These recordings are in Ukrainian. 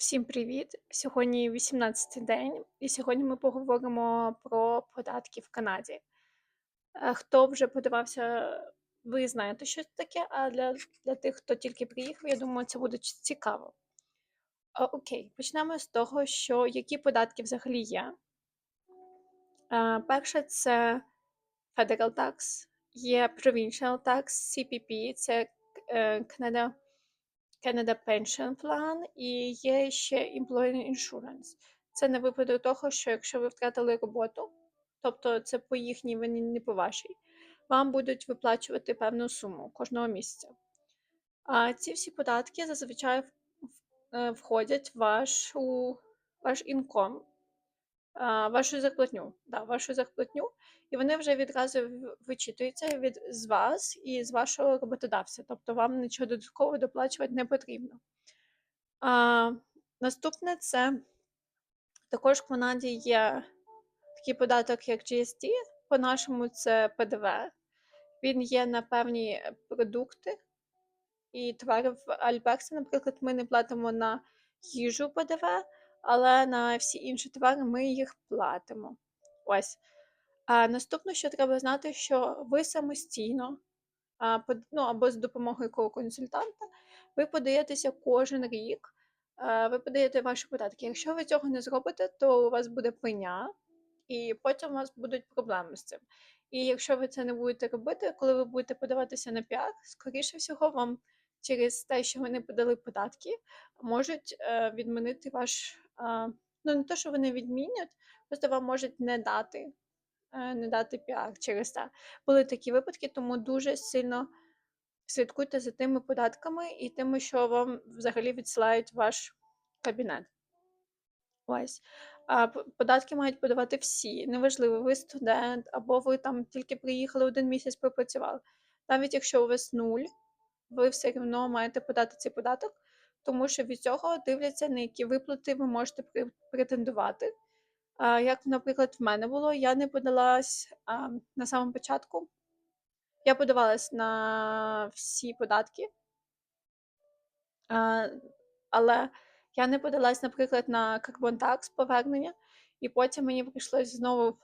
Всім привіт! Сьогодні 18-й день, і сьогодні ми поговоримо про податки в Канаді. Е, Хто вже подавався, ви знаєте, що це таке, а для, для тих, хто тільки приїхав, я думаю, це буде цікаво. Е, Окей, почнемо з того, що які податки взагалі є. Е, Перше це Federal Tax, є Provincial Tax, CPP, це Canada Canada Pension Plan і є ще Employee Insurance. Це на випадок того, що якщо ви втратили роботу, тобто це по їхній вині, не по вашій, вам будуть виплачувати певну суму кожного місяця. А ці всі податки зазвичай е, входять в вашу, ваш інком, вашу зарплатню, да, вашу зарплатню, і вони вже відразу вичитуються від з вас і з вашого роботодавця. Тобто вам нічого додатково доплачувати не потрібно. А, наступне це також в Канаді є такий податок, як GST. По-нашому це ПДВ. Він є на певні продукти і товари в Альберсі, наприклад, ми не платимо на їжу ПДВ, але на всі інші товари ми їх платимо. Ось. А наступне, що треба знати, що ви самостійно, ну, або з допомогою консультанта, ви подаєтеся кожен рік, ви подаєте ваші податки. Якщо ви цього не зробите, то у вас буде пеня, і потім у вас будуть проблеми з цим. І якщо ви це не будете робити, коли ви будете подаватися на піар, скоріше всього, вам через те, що ви не подали податки, можуть е, відмінити ваш. Ну, не те, що вони відмінять, просто вам можуть не дати, е, не дати піар через це. Були такі випадки, тому дуже сильно слідкуйте за тими податками і тими, що вам взагалі відсилають ваш кабінет. Ось. А податки мають подавати всі. Неважливо, ви студент, або ви там тільки приїхали один місяць пропрацювали. Навіть якщо у вас нуль, ви все одно маєте подати цей податок, тому що від цього дивляться, на які виплати ви можете пре- претендувати. Як, наприклад, в мене було, я не подалась на самому початку. Я подавалась на всі податки, але я не подалась, наприклад, на Tax повернення, і потім мені прийшлось знову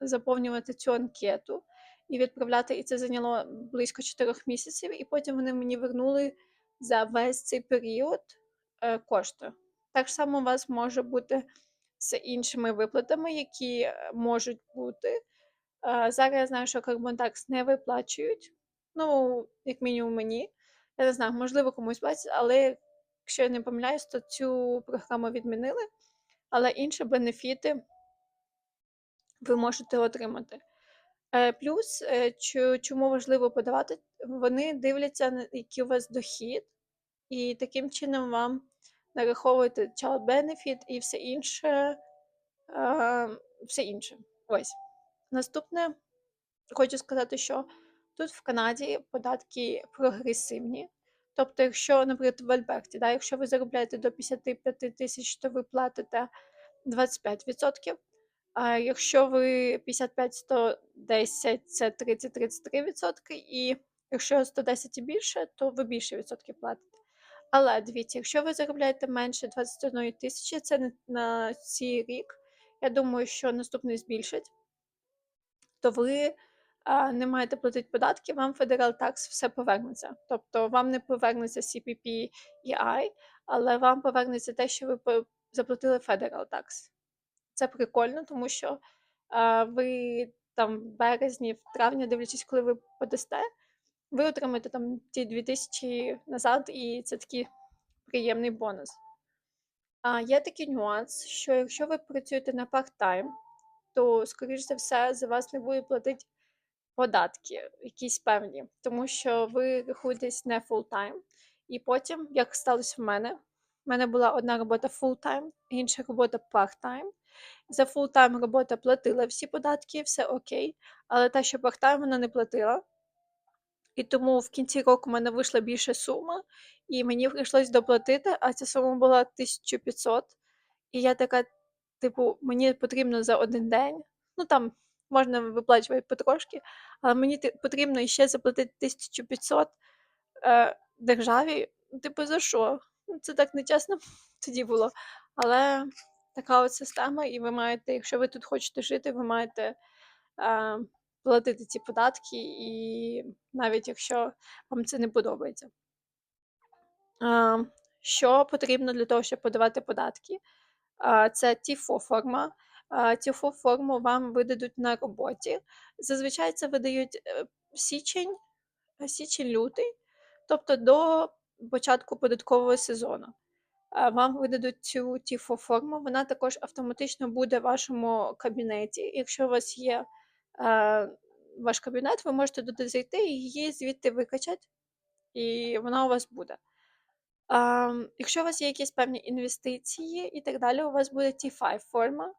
заповнювати цю анкету і відправляти, і це зайняло близько 4 місяців, і потім вони мені вернули за весь цей період е, кошти. Так само у вас може бути з іншими виплатами, які е, можуть бути. Е, Зараз я знаю, що Tax не виплачують. Ну, як мінімум мені. Я не знаю, можливо, комусь платять, але якщо я не помиляюсь, то цю програму відмінили, але інші бенефіти ви можете отримати. Плюс, чому важливо подавати, вони дивляться, який у вас дохід, і таким чином вам нараховують child benefit і все інше. Все інше. Ось. Наступне хочу сказати, що тут в Канаді податки прогресивні. Тобто, якщо, наприклад, в Альберті, да, якщо ви заробляєте до 55 тисяч, то ви платите 25%. А якщо ви 55, то 10 це 30-33%, і якщо 110 і більше, то ви більше відсотків платите. Але дивіться, якщо ви заробляєте менше 21 тисячі, це на, цей рік, я думаю, що наступний збільшить, то ви а, не маєте платити податки, вам Federal Tax все повернеться. Тобто вам не повернеться CPP і I, але вам повернеться те, що ви заплатили Federal Tax. Це прикольно, тому що а, ви там в березні, в травні, дивлячись, коли ви подасте, ви отримаєте там ті 2000 назад, і це такий приємний бонус. А є такий нюанс, що якщо ви працюєте на парт-тайм, то, скоріш за все, за вас не буде платити податки якісь певні, тому що ви рахуєтесь не full-time. І потім, як сталося в мене, в мене була одна робота full-time, інша робота part-time. За full-time робота платила всі податки, все окей, але та, що part-time, вона не платила. І тому в кінці року в мене вийшла більша сума, і мені прийшлось доплатити, а ця сума була 1500. І я така, типу, мені потрібно за один день. Ну там можна виплачувати потрошки, але мені потрібно ще заплатити 1500 е, державі. Ну, Типу, за що? Ну, Це так нечесно тоді було. Але така от система, і ви маєте, якщо ви тут хочете жити, ви маєте е, платити ці податки, і навіть якщо вам це не подобається. Е, що потрібно для того, щоб подавати податки? Е, це ТІФО форма. Е, ТІФО форму вам видадуть на роботі. Зазвичай це видають е, січень, січень-лютий, тобто до початку податкового сезону. Е, Вам видадуть цю ТІФО форму. Вона також автоматично буде в вашому кабінеті. Якщо у вас є е, ваш кабінет, ви можете туди зайти і її звідти викачати, і вона у вас буде. Якщо у вас є якісь певні інвестиції і так далі, у вас буде T5 форма.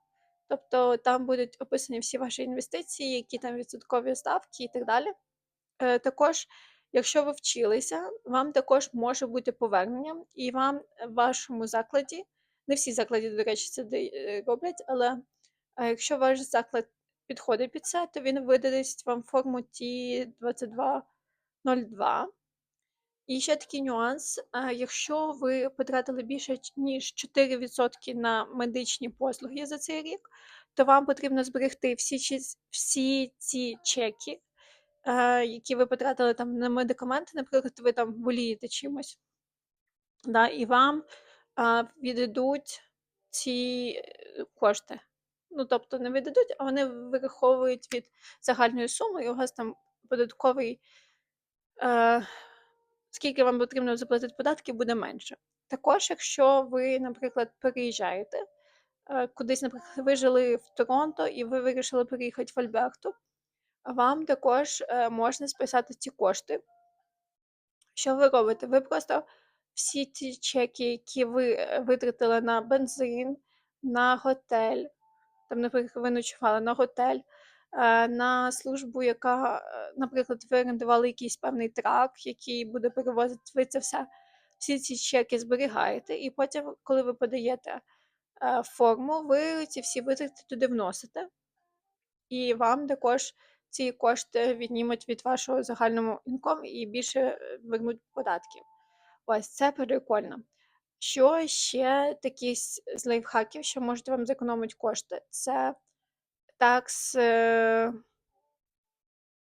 Тобто там будуть описані всі ваші інвестиції, які там відсоткові ставки і так далі. Е, також, якщо ви вчилися, вам також може бути повернення, і вам в вашому закладі, не всі заклади, до речі, це е, роблять, але е, якщо ваш заклад підходить під це, то він видасть вам форму T2202. І ще такий нюанс: е, якщо ви потратили більше ніж 4% на медичні послуги за цей рік, то вам потрібно зберегти всі, всі ці чеки, е, які ви потратили там на медикаменти, наприклад, ви там болієте чимось, да, і вам е, віддадуть ці кошти. Ну, тобто не віддадуть, а вони вираховують від загальної суми, і у вас там податковий. Е, скільки вам потрібно заплатити податки, буде менше. Також, якщо ви, наприклад, переїжджаєте е, кудись, наприклад, ви жили в Торонто і ви вирішили переїхати в Альберту, вам також е, можна списати ці кошти. Що ви робите? Ви просто всі ті чеки, які ви е, витратили на бензин, на готель, там, наприклад, ви ночували на готель, е, на службу, яка, е, наприклад, ви орендували якийсь певний трак, який буде перевозити, ви це все, всі ці чеки зберігаєте, і потім, коли ви подаєте е, форму, ви ці всі витрати туди вносите, і вам також ці кошти віднімуть від вашого загального інкому і більше вернуть податків. Ось це прикольно. Що ще такі з лайфхаків, що можуть вам зекономити кошти? Це tax, е,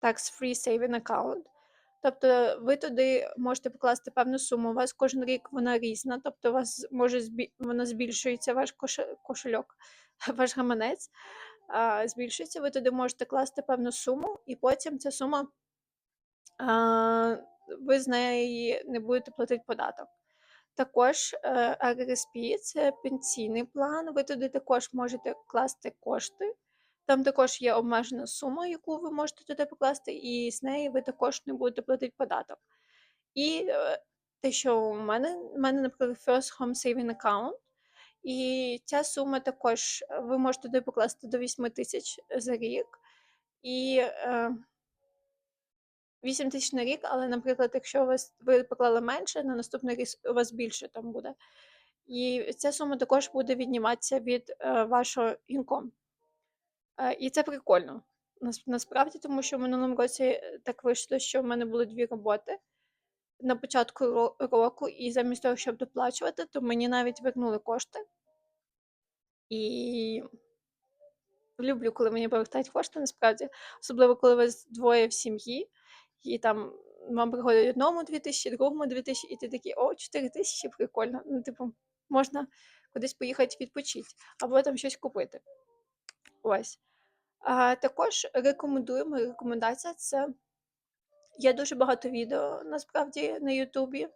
tax-free saving account. Тобто ви туди можете покласти певну суму. У вас кожен рік вона різна, тобто у вас може вона збільшується ваш кошельок, ваш гаманець збільшується. Ви туди можете класти певну суму, і потім ця сума ви з неї не будете платити податок. Також RRSP – це пенсійний план. Ви туди також можете класти кошти. Там також є обмежена сума, яку ви можете туди покласти, і з неї ви також не будете платити податок. І е, те, що у мене, у мене, наприклад, First Home Saving Account, і ця сума також е, ви можете туди покласти до 8 тисяч за рік. І е, 8 тисяч на рік, але, наприклад, якщо у вас ви поклали менше, на наступний рік у вас більше там буде. І ця сума також буде відніматися від е, вашого інкому. Е, і це прикольно. Нас- Насправді, тому що в минулому році е, так вийшло, що в мене були дві роботи на початку року, і замість того, щоб доплачувати, то мені навіть вернули кошти. І люблю, коли мені повертають кошти, насправді, особливо коли вас двоє в сім'ї, і там вам приходять одному 2 тисячі, другому 2 тисячі, і ти такий, о, 4 тисячі, прикольно. Ну, типу, можна кудись поїхати відпочити, або там щось купити. Ось. А, також рекомендуємо, рекомендація це є дуже багато відео насправді на Ютубі,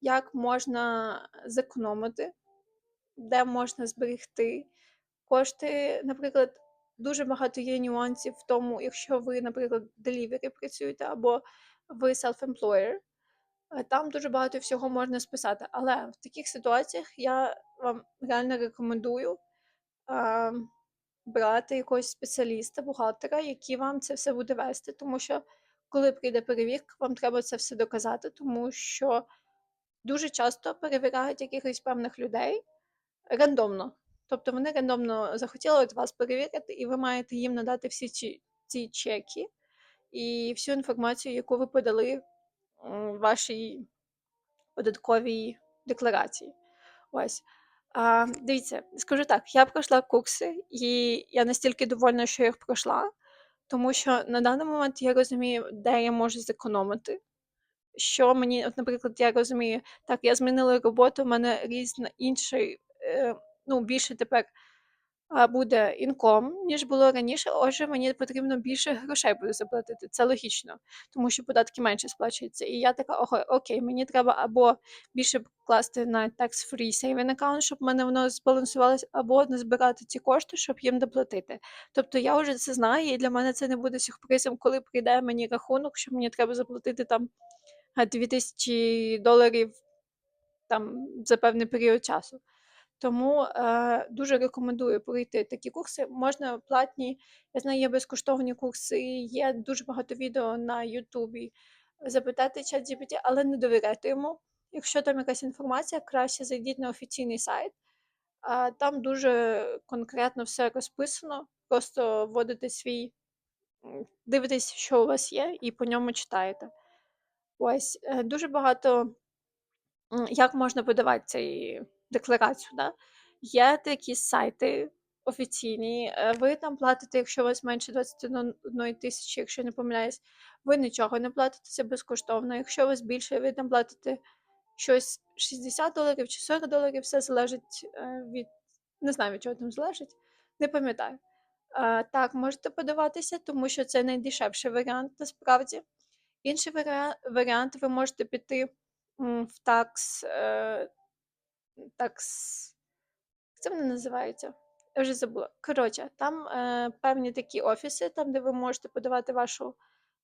як можна зекономити, де можна зберегти кошти. Наприклад, дуже багато є нюансів в тому, якщо ви, наприклад, делівері працюєте або ви self-employer, е, там дуже багато всього можна списати. Але в таких ситуаціях я вам реально рекомендую а, брати якогось спеціаліста, бухгалтера, який вам це все буде вести, тому що коли прийде перевірка, вам треба це все доказати, тому що дуже часто перевіряють якихось певних людей рандомно. Тобто вони рандомно захотіли от вас перевірити, і ви маєте їм надати всі ці, ці чеки і всю інформацію, яку ви подали м, вашій податковій декларації. Ось. А, дивіться, скажу так, я пройшла курси, і я настільки довольна, що я їх пройшла, тому що на даний момент я розумію, де я можу зекономити. Що мені, от, наприклад, я розумію, так, я змінила роботу, в мене різна інший, е, ну, більше тепер буде інком, ніж було раніше. Отже, мені потрібно більше грошей буде заплатити. Це логічно, тому що податки менше сплачуються. І я така, ого, окей, мені треба або більше покласти на tax-free saving account, щоб в мене воно збалансувалося, або не збирати ці кошти, щоб їм доплатити. Тобто я вже це знаю, і для мене це не буде сюрпризом, коли прийде мені рахунок, що мені треба заплатити там 2000 доларів там за певний період часу. Тому е, дуже рекомендую пройти такі курси. Можна платні, я знаю, є безкоштовні курси, є дуже багато відео на Ютубі. Запитати ChatGPT, але не довіряйте йому. Якщо там якась інформація, краще зайдіть на офіційний сайт. А там дуже конкретно все розписано. Просто вводите свій, дивитесь, що у вас є, і по ньому читаєте. Ось е, дуже багато як можна подавати цей декларацію. Да? Є такі сайти офіційні, е, ви там платите, якщо у вас менше 21 тисячі, якщо не помиляюсь, ви нічого не платите, це безкоштовно. Якщо у вас більше, ви там платите щось 60 доларів чи 40 доларів, все залежить е, від, не знаю, від чого там залежить, не пам'ятаю. Е, Так, можете подаватися, тому що це найдешевший варіант насправді. Інший варіант, ви можете піти в такс, такс, як це вони називаються? Я вже забула. Коротше, там е, певні такі офіси, там, де ви можете подавати вашу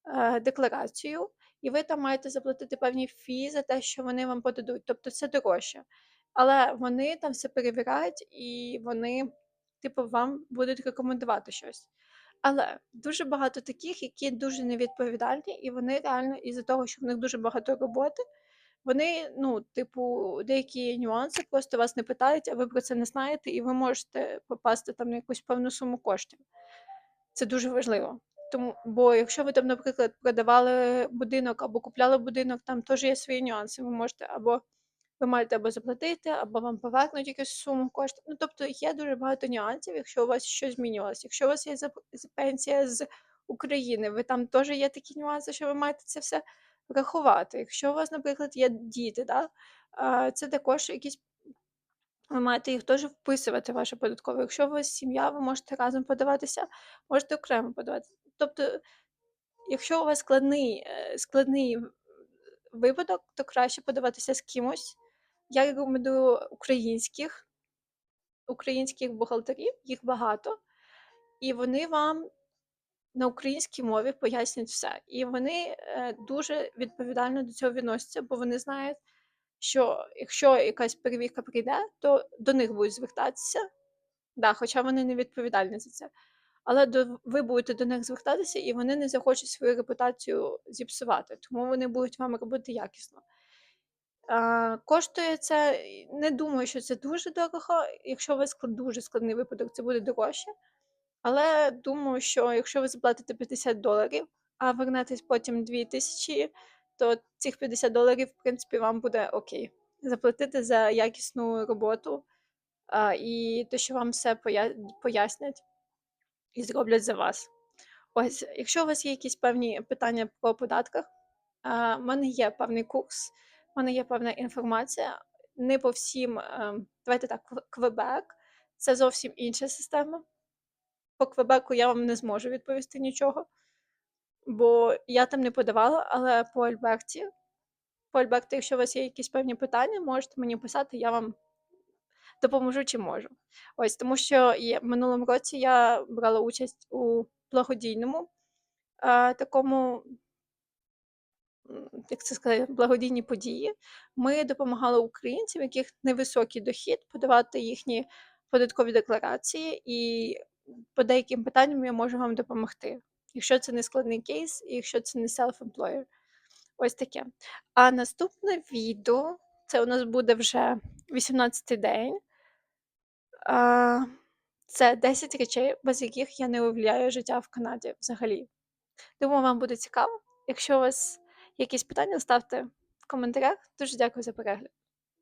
е, декларацію, і ви там маєте заплатити певні фі за те, що вони вам подадуть. Тобто це дорожче. Але вони там все перевіряють і вони, типу, вам будуть рекомендувати щось. Але дуже багато таких, які дуже невідповідальні, і вони реально із-за того, що в них дуже багато роботи, вони, ну, типу, деякі нюанси просто вас не питають, а ви про це не знаєте, і ви можете попасти там на якусь певну суму коштів. Це дуже важливо. Тому, бо якщо ви там, наприклад, продавали будинок або купляли будинок, там теж є свої нюанси. Ви можете або ви маєте або заплатити, або вам повернуть якусь суму коштів. Ну, тобто є дуже багато нюансів, якщо у вас щось змінювалося. Якщо у вас є пенсія з України, ви там теж є такі нюанси, що ви маєте це все врахувати. Якщо у вас, наприклад, є діти, да, це також якісь. Ви маєте їх теж вписувати в ваше податкове. Якщо у вас сім'я, ви можете разом подаватися, можете окремо подаватися. Тобто, якщо у вас складний, е, складний випадок, то краще подаватися з кимось. Я рекомендую українських, українських бухгалтерів, їх багато, і вони вам на українській мові пояснять все. І вони е, дуже відповідально до цього відносяться, бо вони знають, що якщо якась перевірка прийде, то до них будуть звертатися. Да, хоча вони не відповідальні за це. Але до, ви будете до них звертатися, і вони не захочуть свою репутацію зіпсувати, тому вони будуть вам робити якісно. А, коштує це, не думаю, що це дуже дорого. Якщо у вас дуже складний випадок, це буде дорожче. Але думаю, що якщо ви заплатите 50 доларів, а вернетесь потім 2000, то цих 50 доларів, в принципі, вам буде окей. Заплатити за якісну роботу а, і те, що вам все поя- пояснять і зроблять за вас. Ось, якщо у вас є якісь певні питання по податках, а, в мене є певний курс, в мене є певна інформація. Не по всім, ем, давайте так, Квебек це зовсім інша система. По Квебеку я вам не зможу відповісти нічого, бо я там не подавала, але по Альберті, по Альберті, якщо у вас є якісь певні питання, можете мені писати, я вам допоможу чи можу. Ось тому, що в минулому році я брала участь у благодійному е, такому, як це сказати, благодійній події. Ми допомагали українцям, яких невисокий дохід, подавати їхні податкові декларації, і по деяким питанням я можу вам допомогти. Якщо це не складний кейс, і якщо це не self-employer. Ось таке. А наступне відео це у нас буде вже 18-й день. Це 10 речей, без яких я не уявляю життя в Канаді взагалі. Думаю, вам буде цікаво. Якщо у вас якісь питання, ставте в коментарях. Дуже дякую за перегляд.